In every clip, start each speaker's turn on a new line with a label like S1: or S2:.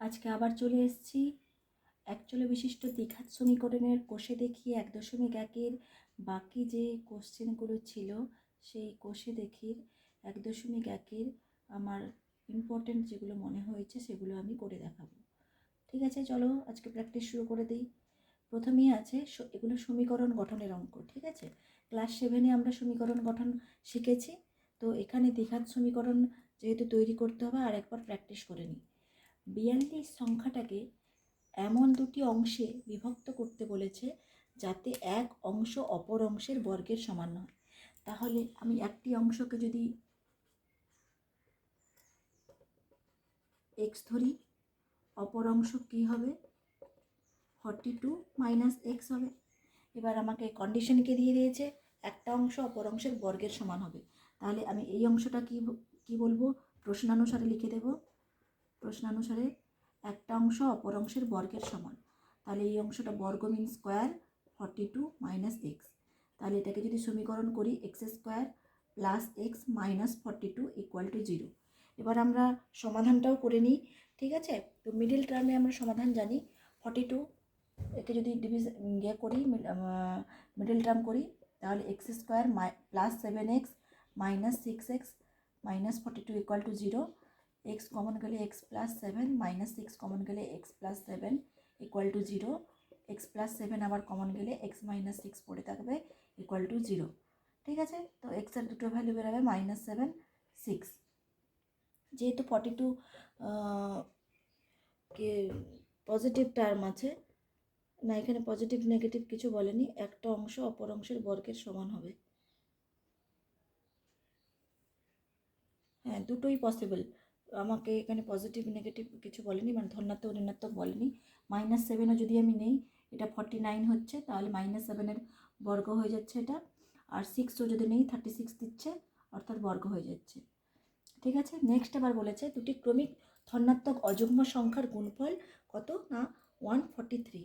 S1: আজকে আবার চলে এসেছি। একচলে বিশিষ্ট দ্বিঘাত সমীকরণের কোষে দেখিয়ে এক দশমিক একের বাকি যে কোশ্চেনগুলো ছিল, সেই কোষে দেখির এক দশমিক একের আমার ইম্পর্টেন্ট যেগুলো মনে হয়েছে সেগুলো আমি করে দেখাবো। ঠিক আছে, চলো আজকে প্র্যাকটিস শুরু করে দিই। প্রথমেই আছে এগুলো সমীকরণ গঠনের অঙ্ক, ঠিক আছে? ক্লাস সেভেনে আমরা সমীকরণ গঠন শিখেছি, তো এখানে দ্বিঘাত সমীকরণ যেহেতু তৈরি করতে হবে আর একবার প্র্যাকটিস করে নিই। বিয়াল্লিশ সংখ্যাটাকে এমন দুটি অংশে বিভক্ত করতে বলেছে যাতে এক অংশ অপর অংশের বর্গের সমান হয় তাহলে আমি একটি অংশকে যদি এক্স ধরি, অপর অংশ কী হবে? ফর্টি টু মাইনাস এক্স হবে। এবার আমাকে কন্ডিশনকে দিয়ে দিয়েছে, একটা অংশ অপর অংশের বর্গের সমান হবে। তাহলে আমি এই অংশটা কী কী বলব? প্রশ্নানুসারে লিখে দেবো। প্রশ্নানুসারে একটা অংশ অপর অংশের বর্গের সমান। তাহলে এই অংশটা বর্গ mean square forty two minus x. তাহলে এটাকে যদি সমীকরণ করি, x square plus x minus forty two equal to zero এবার আমরা সমাধানটাও করে নিই, ঠিক আছে? তো মিডিল টার্মে আমরা সমাধান জানি, ফর্টি টু একে যদি ডিভিজ ইয়ে করি মিডিল টার্ম করি, তাহলে x square my, plus seven x minus six x minus forty two equal to zero x common গেলে x plus seven minus six common গেলে x plus seven equal to zero x plus seven আবার common গেলে x minus six পড়ে থাকবে equal to zero ঠিক আছে? তো এক্সের দুটো ভ্যালু বেরোবে মাইনাস সেভেন সিক্স যেহেতু ফর্টি টু কে পজিটিভ টার্ম আছে, না এখানে পজিটিভ নেগেটিভ কিছু বলেনি, একটা অংশ অপর অংশের বর্গের সমান হবে। হ্যাঁ দুটোই পসিবল আমাকে এখানে পজিটিভ নেগেটিভ কিছু বলেনি মানে ধনাত্মক, ঋণাত্মক বলেনি। মাইনাস সেভেনও যদি আমি নেই, এটা ফর্টি নাইন হচ্ছে, তাহলে মাইনাস সেভেনের বর্গ হয়ে যাচ্ছে এটা। আর সিক্সও যদি নেই থার্টি সিক্স দিচ্ছে, অর্থাৎ বর্গ হয়ে যাচ্ছে। ঠিক আছে? নেক্সট আবার বলেছে, দুটি ক্রমিক ধনাত্মক অযুগ্ম সংখ্যার গুণফল কত? না ওয়ান ফর্টি থ্রি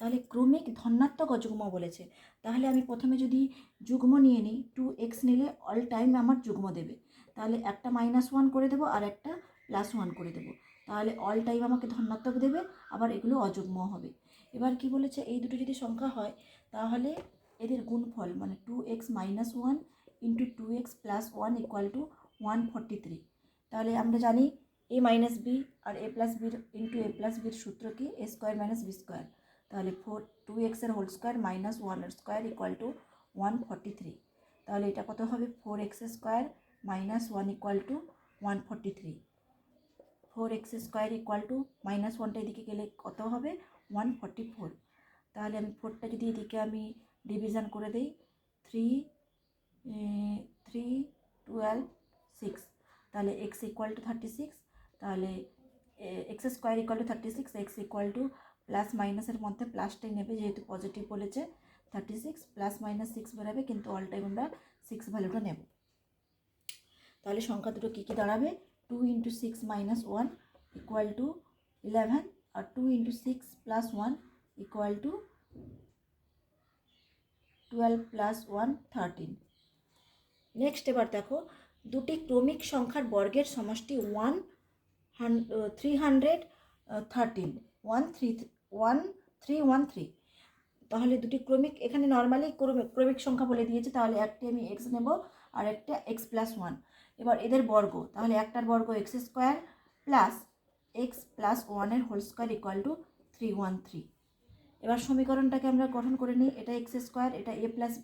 S1: তাহলে ক্রমিক ধনাত্মক অযুগ্ম বলেছে। তাহলে আমি প্রথমে যদি যুগ্ম নিয়ে নিই টু এক্স নিলে অল টাইম আমার যুগ্ম দেবে। তাহলে একটা মাইনাস ওয়ান করে দেবো আর একটা প্লাস ওয়ান করে দেবো। তাহলে অল টাইম আমাকে ধনাত্মক দেবে, আবার এগুলো অযুগ্ম হবে। এবার কি বলেছে? এই দুটো যদি সংখ্যা হয়, তাহলে এদের গুণফল মানে two x minus one into two x plus one equal to one forty three তাহলে আমরা জানি এ মাইনাস বি আর এ প্লাস বির ইন্টু এ প্লাস বির সূত্র কি? A square minus b square তাহলে ফোর টু এক্সের হোল স্কোয়ার মাইনাস ওয়ানের square equal to one forty three তাহলে এটা কত হবে? Four x square minus one equal to one forty three four x square equal to minus ওয়ানটা এদিকে গেলে কত হবে? ওয়ান ফর্টি ফোর তাহলে আমি ফোরটা যদি এদিকে আমি ডিভিশন করে দিই থ্রি থ্রি টুয়েলভ সিক্স তাহলে x equal to thirty six তাহলে x square equal to thirty six x equal to plus মাইনাসের মধ্যে প্লাসটাই নেবে, যেহেতু পজিটিভ বলেছে। Thirty six plus minus six বেরোবে, কিন্তু অল টাইম আমরা সিক্স ভ্যালুটা নেব। তাহলে সংখ্যা দুটো কী কী দাঁড়াবে? Two into six minus one equal to eleven R two into six plus one equal to twelve plus one thirteen next এবার দেখো, দুটি ক্রমিক সংখ্যার বর্গের সমষ্টি one three hundred thirteen one three one three one three তাহলে দুটি ক্রমিক, এখানে নর্মালি ক্রমিক ক্রমিক সংখ্যা বলে দিয়েছে, তাহলে একটি আমি এক্স নেব, আর একটা এক্স প্লাস ওয়ান এবার এদের বর্গ, তাহলে একটার বর্গ x square plus x plus ওয়ানের whole square equal to three one three এবার সমীকরণটাকে আমরা গঠন করে নিই, এটা এক্স স্কোয়ার এটা এ প্লাস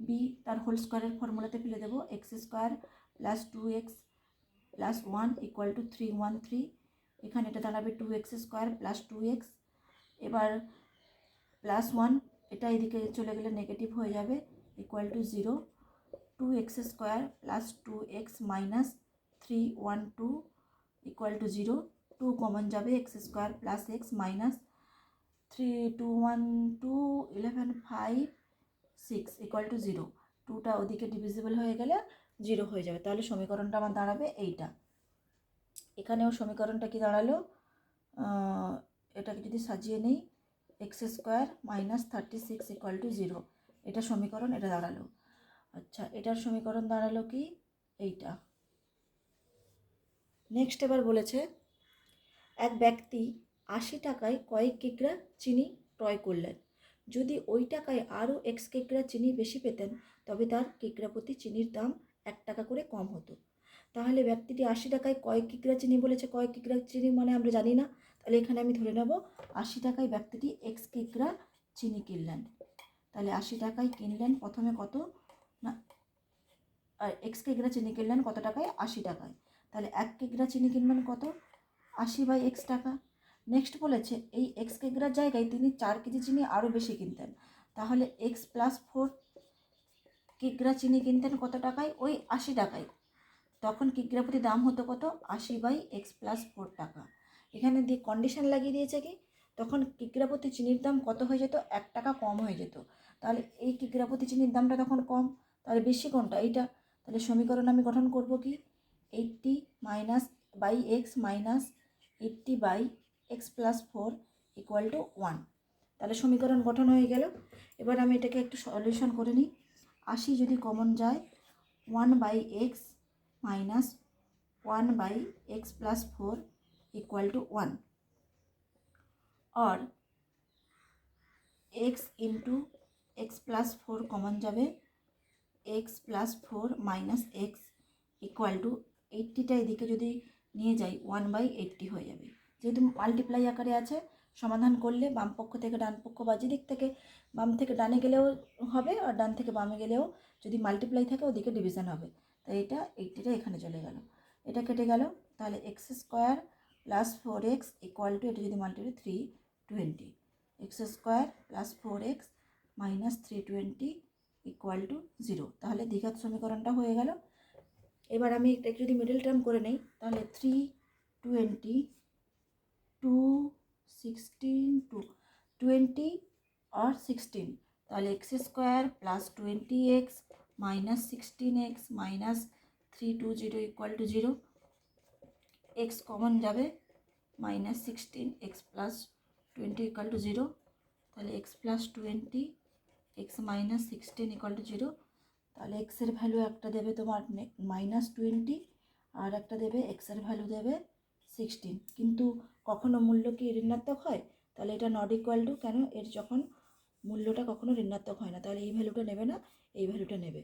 S1: বি তার হোল স্কোয়ারের ফর্মুলাতে ফেলে দেবো x square plus two x plus one equal to three one three এখানে এটা দাঁড়াবে two x square plus two x এবার প্লাস ওয়ান এটা এদিকে চলে গেলে নেগেটিভ হয়ে যাবে equal to zero two x square plus two x minus three one two equal to zero two common যাবে x square plus x minus three two one two eleven five six equal to zero টুটা ওদিকে divisible হয়ে গেলে zero হয়ে যাবে। তাহলে সমীকরণটা আমার দাঁড়াবে এইটা। এখানেও সমীকরণটা কি দাঁড়াল? এটাকে যদি সাজিয়ে নেই x square minus thirty six equal to zero এটা সমীকরণ, এটা দাঁড়াল। আচ্ছা এটার সমীকরণ দাঁড়াল কি? এইটা। নেক্সট এবার বলেছে, এক ব্যক্তি আশি টাকায় কয়েক কিগ্রা চিনি ক্রয় করলেন। যদি ওই টাকায় আরও এক্স কিগ্রা চিনি বেশি পেতেন, তবে তার কিগ্রা প্রতি চিনির দাম এক টাকা করে কম হতো। তাহলে ব্যক্তিটি আশি টাকায় কয়েক কিগ্রা চিনি বলেছে, কয়েক কিগ্রা চিনি মানে আমরা জানি না। তাহলে এখানে আমি ধরে নেব, আশি টাকায় ব্যক্তিটি এক্স কিগ্রা চিনি কিনলেন। তাহলে আশি টাকায় কিনলেন, প্রথমে কত? আর এক্স কিগ্রা চিনি কিনলেন কত টাকায়? আশি টাকায়। তাহলে এক কিগ্রা চিনি কিনবেন কত? আশি বাই এক্স টাকা। নেক্সট বলেছে, এই এক্স কিগ্রার জায়গায় তিনি চার কেজি চিনি আরও বেশি কিনতেন। তাহলে এক্স প্লাস ফোর কিগ্রা চিনি কিনতেন কত টাকায়? ওই আশি টাকায়। তখন কিগ্রা প্রতি দাম হতো কত? আশি বাই এক্স প্লাস ফোর টাকা। এখানে দিয়ে কন্ডিশন লাগিয়ে দিয়েছে কি? তখন কিগ্রা প্রতি চিনির দাম কত হয়ে যেত? এক টাকা কম হয়ে যেত। তাহলে এই কিগ্রা প্রতি চিনির দামটা তখন কম। তাহলে বেশি কোনটা? এইটা তাহলে সমীকরণ আমি গঠন করব কি? Eighty minus by x minus eighty by x plus four equal to one তাহলে সমীকরণ গঠন হয়ে গেল। এবার আমি এটাকে একটু সলিউশন করে নিই। আশি যদি কমন যায় one by x minus one by x plus four equal to one R x into x plus four common যাবে। X plus four minus x equal to এইট্টিটা এদিকে যদি নিয়ে যাই, ওয়ান বাই এইট্টি হয়ে যাবে। যেহেতু মাল্টিপ্লাই আকারে আছে, সমাধান করলে বাম পক্ষ থেকে ডান পক্ষ বা দিক থেকে বাম থেকে ডানে গেলেও হবে আর ডান থেকে বামে গেলেও যদি মাল্টিপ্লাই থাকে ওদিকে ডিভিশন হবে। তাই এটা এইটটিটা এখানে চলে গেল। এটা কেটে গেল। তাহলে x square plus four x equal to এটা যদি multiply three twenty x square plus four x minus three twenty equal to zero তাহলে দ্বিঘাত সমীকরণটা হয়ে গেল। এবার আমি এটা যদি মিডল টার্ম করে নেই, তাহলে three twenty two sixteen two twenty আর সিক্সটিন তাহলে x square plus twenty x minus sixteen x minus three two zero equal to zero x common যাবে minus sixteen x plus twenty equal to zero তাহলে x plus twenty x minus sixteen equal to zero তাহলে এক্সের value একটা দেবে তোমার minus twenty আর একটা দেবে এক্সের ভ্যালু দেবে সিক্সটিন কিন্তু কখনো মূল্য কি ঋণাত্মক হয়? তাহলে এটা নট ইকুয়াল টু কেন? এর যখন মূল্যটা কখনো ঋণাত্মক হয় না, তাহলে এই ভ্যালুটা নেবে না, এই ভ্যালুটা নেবে।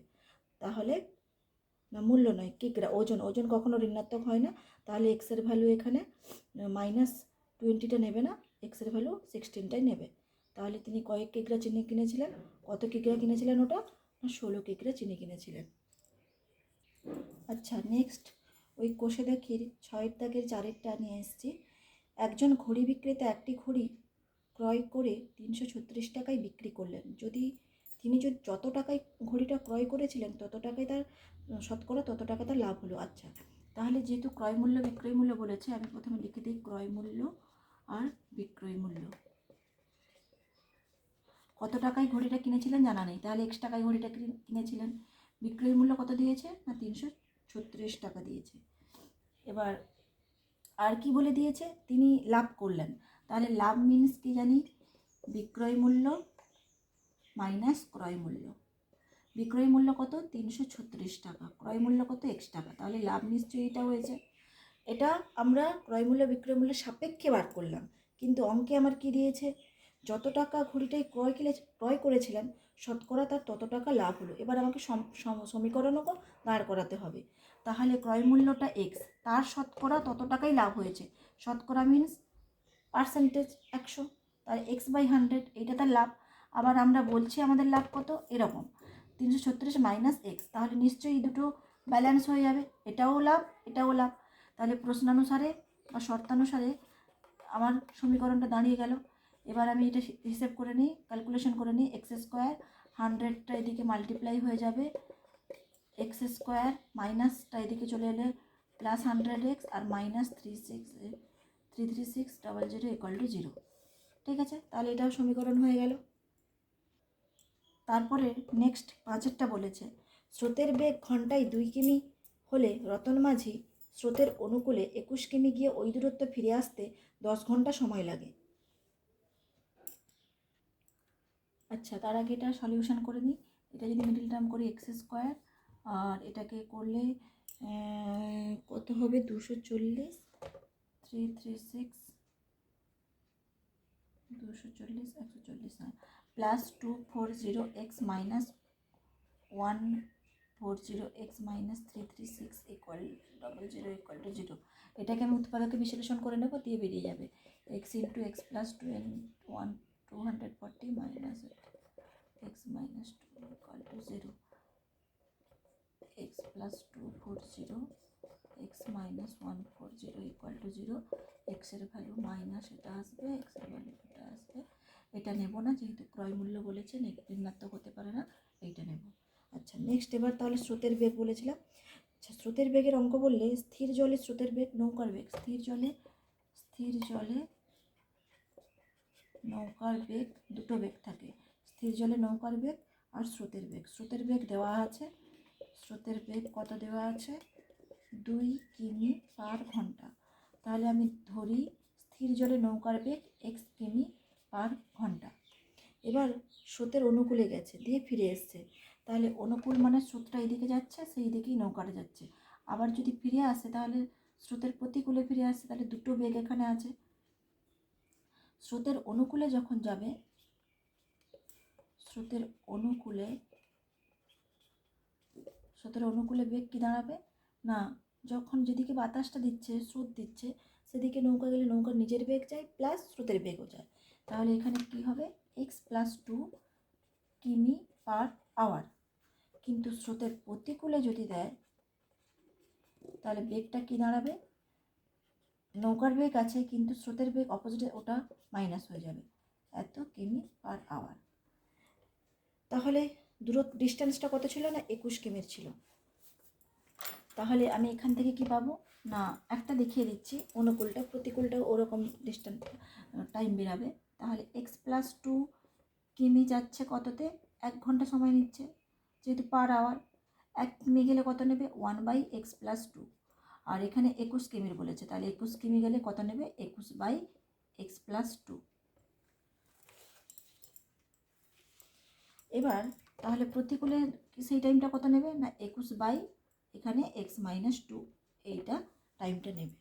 S1: তাহলে মূল্য নয় কিগ্রা ওজন ওজন কখনো ঋণাত্মক হয় না, তাহলে এক্সের ভ্যালু এখানে মাইনাস টোয়েন্টিটা নেবে না এক্সের ভ্যালু সিক্সটিনটাই নেবে। তাহলে তিনি কয়েক কিগ্রা চিনি কিনেছিলেন? কত কিগ্রা কিনেছিলেন ওটা? না, ষোলো কিগ্রা চিনি কিনেছিলেন। আচ্ছা নেক্সট ওই কোষে দেখি, ছয়ের দাগের চারেরটা নিয়ে এসেছি। একজন ঘড়ি বিক্রেতা একটি ঘড়ি ক্রয় করে তিনশো ছত্রিশ টাকায় বিক্রি করলেন। যদি তিনি যদি যত টাকায় ঘড়িটা ক্রয় করেছিলেন, তত টাকায় তার, শতকরা তত টাকা তার লাভ হলো। আচ্ছা তাহলে যেহেতু ক্রয় মূল্য বিক্রয় মূল্য বলেছে, আমি প্রথমে লিখে দিই ক্রয় মূল্য আর বিক্রয় মূল্য। কত টাকায় ঘড়িটা কিনেছিলেন জানা নেই। তাহলে এক্স টাকায় ঘড়িটা কিনে- কিনেছিলেন? বিক্রয় মূল্য কত দিয়েছে? না, তিনশো ছত্রিশ টাকা দিয়েছে। এবার আর কি বলে দিয়েছে? তিনি লাভ করলেন। তাহলে লাভ মিন্স কি জানি? বিক্রয় মূল্য মাইনাস ক্রয় মূল্য। বিক্রয় মূল্য কত? তিনশো ছত্রিশ টাকা। ক্রয় মূল্য কত? এক্স টাকা। তাহলে লাভ নিশ্চয়ই এটা হয়েছে? এটা আমরা ক্রয় মূল্য, বিক্রয় মূল্যের সাপেক্ষে বার করলাম। কিন্তু অঙ্কে আমার কি দিয়েছে? যত টাকা ঘড়িটাই ক্রয় কিনে ক্রয় করেছিলেন, শতকরা তার তত টাকা লাভ হলো। এবার আমাকে সম- সম- সমীকরণও দাঁড় করাতে হবে। তাহলে ক্রয় মূল্যটা এক্স তার শতকরা তত টাকাই লাভ হয়েছে। শতকরা মিন্স পার্সেন্টেজ একশো তাহলে এক্স বাই হান্ড্রেড এইটা তার লাভ। আবার আমরা বলছি আমাদের লাভ কত? এরকম। তিনশো ছত্রিশ মাইনাস এক্স তাহলে নিশ্চয়ই দুটো ব্যালেন্স হয়ে যাবে। এটাও লাভ এটাও লাভ। তাহলে প্রশ্নানুসারে বা শর্তানুসারে আমার সমীকরণটা দাঁড়িয়ে গেল। এবার আমি এটা হিসেব করে নিই ক্যালকুলেশন করে নিই এক্স স্কোয়ার হান্ড্রেডটা এদিকে মাল্টিপ্লাই হয়ে যাবে এক্স স্কোয়ার মাইনাসটা এদিকে চলে এলে plus hundred x R minus three six three three six double zero equal to zero ঠিক আছে? তাহলে এটাও সমীকরণ হয়ে গেল। তারপরে নেক্সট পাঁচেরটা বলেছে, স্রোতের বেগ ঘন্টায় দুই কিমি হলে রতন মাঝি স্রোতের অনুকূলে একুশ কিমি গিয়ে ওই দূরত্ব ফিরে আসতে দশ ঘণ্টা সময় লাগে। আচ্ছা তার আগে এটা সলিউশন করে নিই এটা যদি মিডিল টার্ম করি এক্স স্কোয়ার আর এটাকে করলে কত হবে? দুশো চল্লিশ থ্রি থ্রি সিক্স দুশো চল্লিশ, একশো চল্লিশ plus two four zero x minus one four zero x minus three three six equal double zero equal to zero এটাকে আমি উৎপাদকে বিশ্লেষণ করে নেব, দিয়ে বেরিয়ে যাবে। X into x plus two one two hundred forty minus equal to zero x plus two four zero x minus one four zero equal to zero এক্সের ভ্যালু মাইনাস এটা আসবে এক্সের ভ্যালু এটা আসবে। এটা নেব না, যেহেতু ক্রয় মূল্য বলেছে ঋণাত্মক হতে পারে না, এইটা নেব। আচ্ছা নেক্সট এবার তাহলে স্রোতের বেগ বলেছিলাম। আচ্ছা স্রোতের বেগের অঙ্ক বললে স্থির জলে স্রোতের বেগ, নৌকার বেগ, স্থির জলে স্থির জলে নৌকার বেগ দুটো বেগ থাকে। স্থির জলে নৌকার বেগ আর স্রোতের বেগ। স্রোতের বেগ দেওয়া আছে। স্রোতের বেগ কত দেওয়া আছে? দুই কিমি পার ঘণ্টা। তাহলে আমি ধরি স্থির জলে নৌকার বেগ এক্স কিমি পার ঘণ্টা। এবার স্রোতের অনুকূলে গেছে, দিয়ে ফিরে এসছে। তাহলে অনুকূল মানে স্রোতটা এদিকে যাচ্ছে, সেই দিকেই নৌকাটা যাচ্ছে। আবার যদি ফিরে আসে, তাহলে স্রোতের প্রতিকূলে ফিরে আসছে তাহলে দুটো বেগ এখানে আছে। স্রোতের অনুকূলে যখন যাবে স্রোতের অনুকূলে স্রোতের অনুকূলে বেগ কি দাঁড়াবে? না, যখন যেদিকে বাতাসটা দিচ্ছে, স্রোত দিচ্ছে, সেদিকে নৌকা গেলে নৌকার নিজের বেগ যায় প্লাস স্রোতের বেগও যায়। তাহলে এখানে কি হবে? এক্স প্লাস টু কিমি পার আওয়ার কিন্তু স্রোতের প্রতিকূলে যদি দেয়, তাহলে বেগটা কি দাঁড়াবে? নৌকার বেগ আছে, কিন্তু স্রোতের বেগ অপোজিটে ওটা মাইনাস হয়ে যাবে। এত কিমি পার আওয়ার তাহলে দূরত্ব ডিস্টেন্সটা কত ছিল না? একুশ কিমির ছিল। তাহলে আমি এখান থেকে কি পাবো? না, একটা দেখিয়ে দিচ্ছি। অনুকূলটা প্রতিকূলটা ওরকম ডিস্টেন্স টাইম বেরাবে। তাহলে এক্স প্লাস টু কিমি যাচ্ছে কততে? এক ঘণ্টা সময় নিচ্ছে, যেহেতু পার আওয়ার এক কিমি গেলে কত নেবে? One by x plus two আর এখানে একুশ কিমির বলেছে। তাহলে একুশ কিমি গেলে কত নেবে? একুশ বাই এক্স প্লাস টু এবার তাহলে প্রতিকূলে সেই টাইমটা কত নেবে? না একুশ বাই এখানে এক্স মাইনাস টু এইটা টাইমটা নেবে।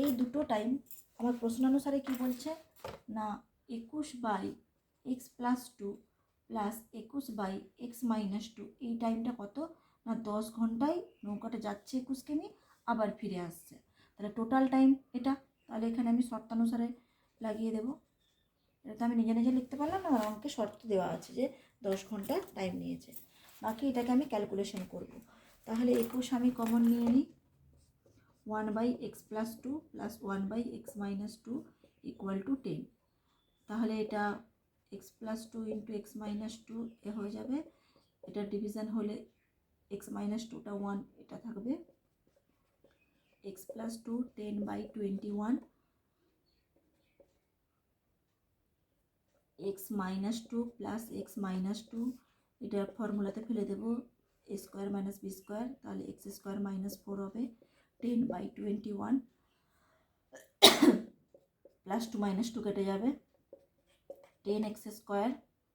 S1: এই দুটো টাইম আমার প্রশ্ন অনুসারে কি বলছে? না, একুশ by x plus two plus একুশ বাই এক্স মাইনাস টু এই টাইমটা কত? না, দশ ঘন্টায় নৌকাটা যাচ্ছে একুশ কিমি আবার ফিরে আসছে। তাহলে টোটাল টাইম এটা। তাহলে এখানে আমি শর্তানুসারে লাগিয়ে দেবো। এটা তো আমি নিজে নিজে লিখতে পারলাম না, আমার অঙ্কে শর্ত দেওয়া আছে যে দশ ঘণ্টা টাইম নিয়েছে। বাকি এটাকে আমি ক্যালকুলেশন করব। তাহলে একুশ আমি কমন নিয়ে নিই। One by x plus two plus one by x minus two equal to ten তাহলে এটা x plus two into x minus two এ হয়ে যাবে। এটা ডিভিশন হলে এক্স মাইনাস টুটা ওয়ান এটা থাকবে। X plus two ten by twenty one x minus two plus x minus two এটা ফর্মুলাতে ফেলে দেবো a square minus b square তাহলে এক্স স্কোয়ার মাইনাস ফোর হবে ten by twenty one plus two minus two কেটে যাবে ten x square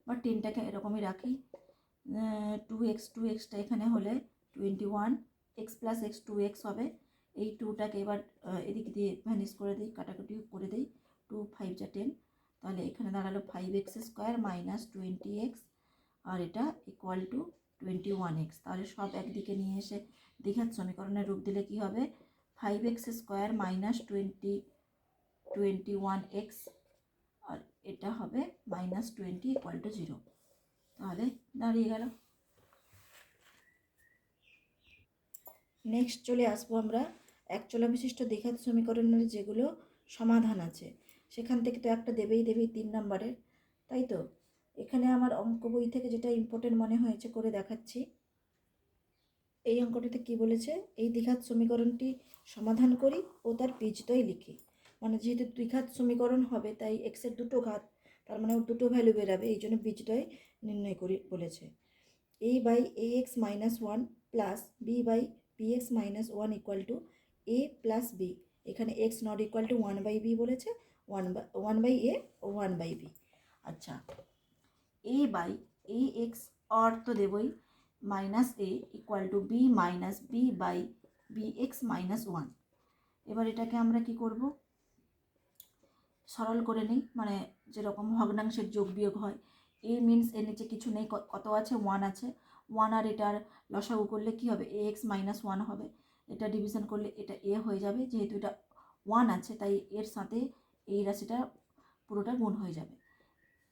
S1: বা টেনটাকে এরকমই রাখি টু এক্স টু এক্সটা এখানে হলে twenty one x plus x two x হবে, এই টুটাকে এবার এদিক দিয়ে ভ্যানিশ করে দিই, কাটাকুটি করে দিই টু ফাইভ যা টেন তাহলে এখানে দাঁড়াল five x square minus twenty x আর এটা equal to twenty one x তাহলে সব একদিকে নিয়ে এসে দীঘার সমীকরণের রূপ দিলে কি হবে? Five x square minus twenty twenty one x আর এটা হবে minus twenty equal to zero তাহলে দাঁড়িয়ে গেল। নেক্সট চলে আসব আমরা। একচলা বিশিষ্ট দ্বিঘাত সমীকরণের যেগুলো সমাধান আছে। সেখান থেকে তো একটা দেবেই দেবেই তিন নম্বরের, তাই তো? এখানে আমার অঙ্ক বই থেকে যেটা ইম্পর্টেন্ট মনে হয়েছে করে দেখাচ্ছি। এই অঙ্কটিতে কি বলেছে? এই দ্বিঘাত সমীকরণটি সমাধান করি ও তার বীজদ্বয় লিখি। মানে যেহেতু দ্বিঘাত সমীকরণ হবে, তাই এক্সের দুটো ঘাত, তার মানে ওর দুটো ভ্যালু বেরাবে, এই জন্য বীজদ্বয় নির্ণয় করি, বলেছে। A by a x minus one plus b by b x minus one equal to a plus b এখানে x not equal to one by b বলেছে one by one by a one by b আচ্ছা a by a x or তো দেবই minus a equal to b minus b by b x minus one এবার এটাকে আমরা কি করব? সরল করে নিই মানে যেরকম ভগ্নাংশের যোগ বিয়োগ হয়। এ মিনস এর নিচে কিছু নেই কত আছে? ওয়ান আছে। ওয়ান আর এটার লসাগু করলে কি হবে? এ এক্স মাইনাস ওয়ান হবে। এটা ডিভিশন করলে এটা এ হয়ে যাবে, যেহেতু এটা ওয়ান আছে, তাই এর সাথে এই রাশিটা পুরোটা গুণ হয়ে যাবে।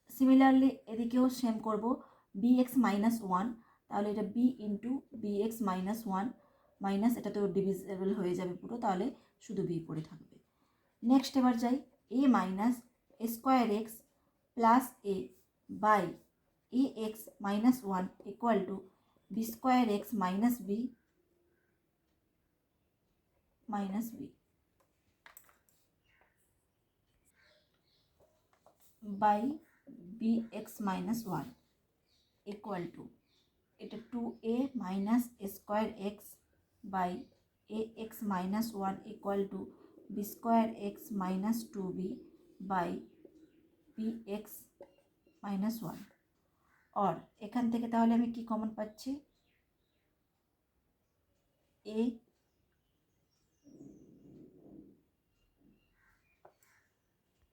S1: সিমিলারলি এদিকেও সেম করব বি এক্স মাইনাস ওয়ান তাহলে এটা b into b x minus one minus এটা তো ডিভিজেবল হয়ে যাবে পুরো, তাহলে শুধু বি পড়ে থাকবে। নেক্সট এবার যাই a minus square x plus a by a x minus one equal to b square x minus b minus b by b x minus one equal to এটা two a minus square x by a x minus one equal to b square x minus two b by b x minus one or এখান থেকে তাহলে আমি কি common পাচ্ছি? এ